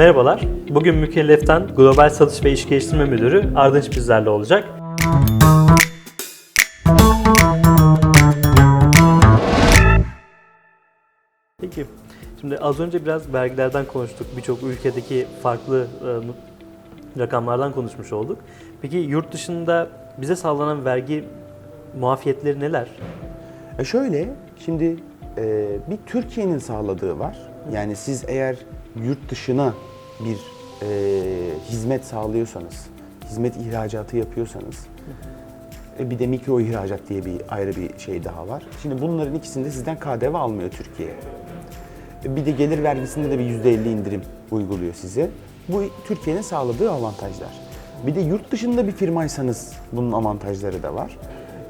Merhabalar. Bugün Mükellef'ten Global Satış ve İş Geliştirme Müdürü Ardınç bizlerle olacak. Peki, şimdi az önce biraz vergilerden konuştuk. Birçok ülkedeki farklı e, rakamlardan konuşmuş olduk. Peki yurt dışında bize sağlanan vergi muafiyetleri neler? E şöyle, şimdi e, bir Türkiye'nin sağladığı var. Yani siz eğer yurt dışına bir e, hizmet sağlıyorsanız, hizmet ihracatı yapıyorsanız, e, bir de mikro ihracat diye bir ayrı bir şey daha var. Şimdi bunların ikisinde sizden KDV almıyor Türkiye. E, Bir de gelir vergisinde de bir %50 indirim uyguluyor size. Bu Türkiye'nin sağladığı avantajlar. Bir de yurt dışında bir firmaysanız bunun avantajları da var.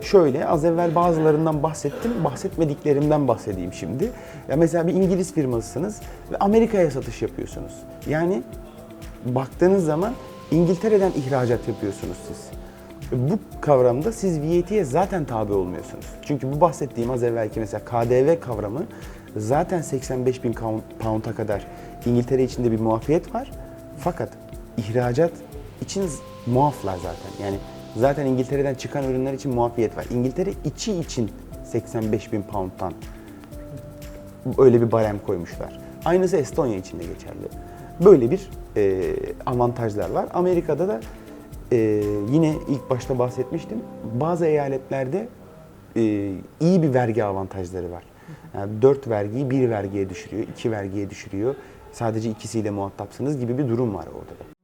Şöyle az evvel bazılarından bahsettim, bahsetmediklerimden bahsedeyim şimdi. Ya mesela bir İngiliz firmasısınız ve Amerika'ya satış yapıyorsunuz. Yani baktığınız zaman İngiltere'den ihracat yapıyorsunuz siz. Bu kavramda siz VAT'ye zaten tabi olmuyorsunuz. Çünkü bu bahsettiğim az evvelki mesela KDV kavramı zaten 85 bin pound'a kadar İngiltere içinde bir muafiyet var. Fakat ihracat için muaflar zaten. Yani zaten İngiltere'den çıkan ürünler için muafiyet var. İngiltere içi için 85 bin pound'dan öyle bir barem koymuşlar. Aynısı Estonya için de geçerli. Böyle bir e, avantajlar var. Amerika'da da e, yine ilk başta bahsetmiştim. Bazı eyaletlerde e, iyi bir vergi avantajları var. Yani 4 vergiyi bir vergiye düşürüyor, iki vergiye düşürüyor. Sadece ikisiyle muhatapsınız gibi bir durum var orada da.